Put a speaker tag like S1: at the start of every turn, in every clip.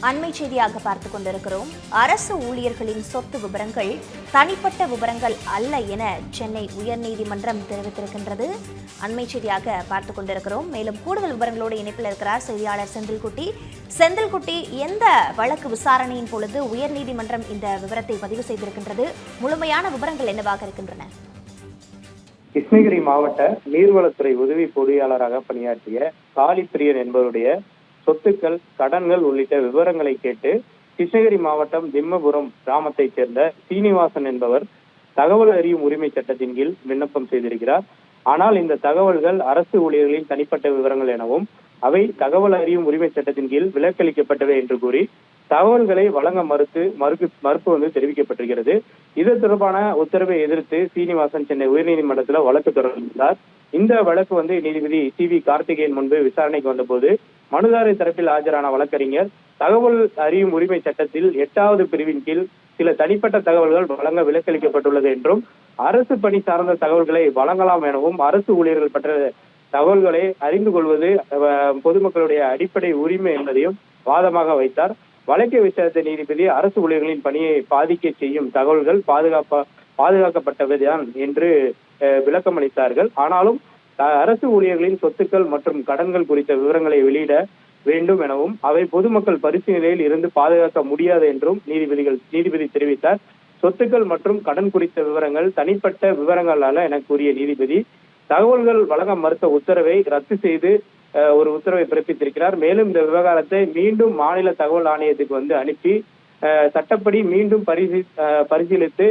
S1: அண்மை செய்தியாக பார்த்துக் கொண்டிருக்கிறோம். அரசு ஊழியர்களின் சொத்து விவரங்கள் தனிப்பட்ட விவரங்கள் அல்ல என சென்னை உயர்நீதிமன்றம் தெரிவித்திருக்கின்றது. அண்மை செய்தியாக பார்த்துக் கொண்டிருக்கிறோம். மேலும் கூடுதல் விவரங்களோடு இணைப்பில் இருக்கிறார் செய்தியாளர் செந்தில்குட்டி. செந்தில்குட்டி எந்த வழக்கு விசாரணையின் பொழுது உயர்நீதிமன்றம் இந்த விவரத்தை பதிவு செய்திருக்கின்றது? முழுமையான விவரங்கள் என்னவாக இருக்கின்றன?
S2: கிருஷ்ணகிரி மாவட்ட நீர்வளத்துறை உதவி பொறியாளராக பணியாற்றிய காளிப்பிரியன் என்பவருடைய சொத்துக்கள் கடன்கள் உள்ளிட்ட விவரங்களை கேட்டு கிருஷ்ணகிரி மாவட்டம் திம்மபுரம் கிராமத்தைச் சேர்ந்த சீனிவாசன் என்பவர் தகவல் அறியும் உரிமை சட்டத்தின் கீழ் விண்ணப்பம் செய்திருக்கிறார். ஆனால் இந்த தகவல்கள் அரசு ஊழியர்களின் தனிப்பட்ட விவரங்கள் எனவும் அவை தகவல் அறியும் உரிமை சட்டத்தின் கீழ் விலக்களிக்கப்பட்டவை என்று கூறி தகவல்களை வழங்க மறுத்து மறுப்பு மறுப்பு வந்து தெரிவிக்கப்பட்டிருக்கிறது. இது தொடர்பான உத்தரவை எதிர்த்து சீனிவாசன் சென்னை உயர்நீதிமன்றத்தில் வழக்கு தொடர்ந்தார். இந்த வழக்கு வந்து நீதிபதி சி வி கார்த்திகேயன் முன்பு விசாரணைக்கு வந்தபோது மனுதாரர் தரப்பில் ஆஜரான வழக்கறிஞர் தகவல் அறியும் உரிமை சட்டத்தில் எட்டாவது பிரிவின் கீழ் சில தனிப்பட்ட தகவல்கள் வழங்க விலக்களிக்கப்பட்டுள்ளது என்றும் அரசு பணி சார்ந்த தகவல்களை வழங்கலாம் எனவும் அரசு ஊழியர்கள் பற்ற தகவல்களை அறிந்து கொள்வது பொதுமக்களுடைய அடிப்படை உரிமை என்பதையும் வாதமாக வைத்தார். வழக்கை விசாரித்த நீதிபதி அரசு ஊழியர்களின் பணியை பாதிக்க செய்யும் தகவல்கள் பாதுகாப்பா பாதுகாக்கப்பட்டவைதான் என்று விளக்கம் அளித்தார்கள். ஆனாலும் அஹ், அரசு ஊழியர்களின் சொத்துக்கள் மற்றும் கடன்கள் குறித்த விவரங்களை வெளியிட வேண்டும் எனவும் அவை பொதுமக்கள் பரிசீலனையில் இருந்து பாதுகாக்க முடியாது என்றும் நீதிபதிகள் நீதிபதி தெரிவித்தார். சொத்துக்கள் மற்றும் கடன் குறித்த விவரங்கள் தனிப்பட்ட விவரங்கள் அல்ல என கூறிய நீதிபதி தகவல்கள் வழங்க மறுத்த உத்தரவை ரத்து செய்து அஹ், ஒரு உத்தரவை பிறப்பித்திருக்கிறார். மேலும் இந்த விவகாரத்தை மீண்டும் மாநில தகவல் ஆணையத்துக்கு வந்து அனுப்பி அஹ், சட்டப்படி மீண்டும் பரிசீ அஹ், பரிசீலித்து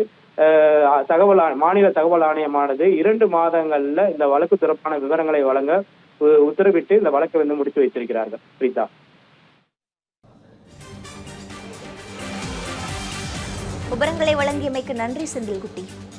S2: தகவல் மாநில தகவல் ஆணையமானது இரண்டு மாதங்கள்ல இந்த வழக்கு தொடர்பான விவரங்களை வழங்க உ- உத்தரவிட்டு இந்த வழக்கை வந்து முடித்து வைத்திருக்கிறார்கள். பிரீதா.
S1: விவரங்களை வழங்கியமைக்கு நன்றி செந்தில்குட்டி.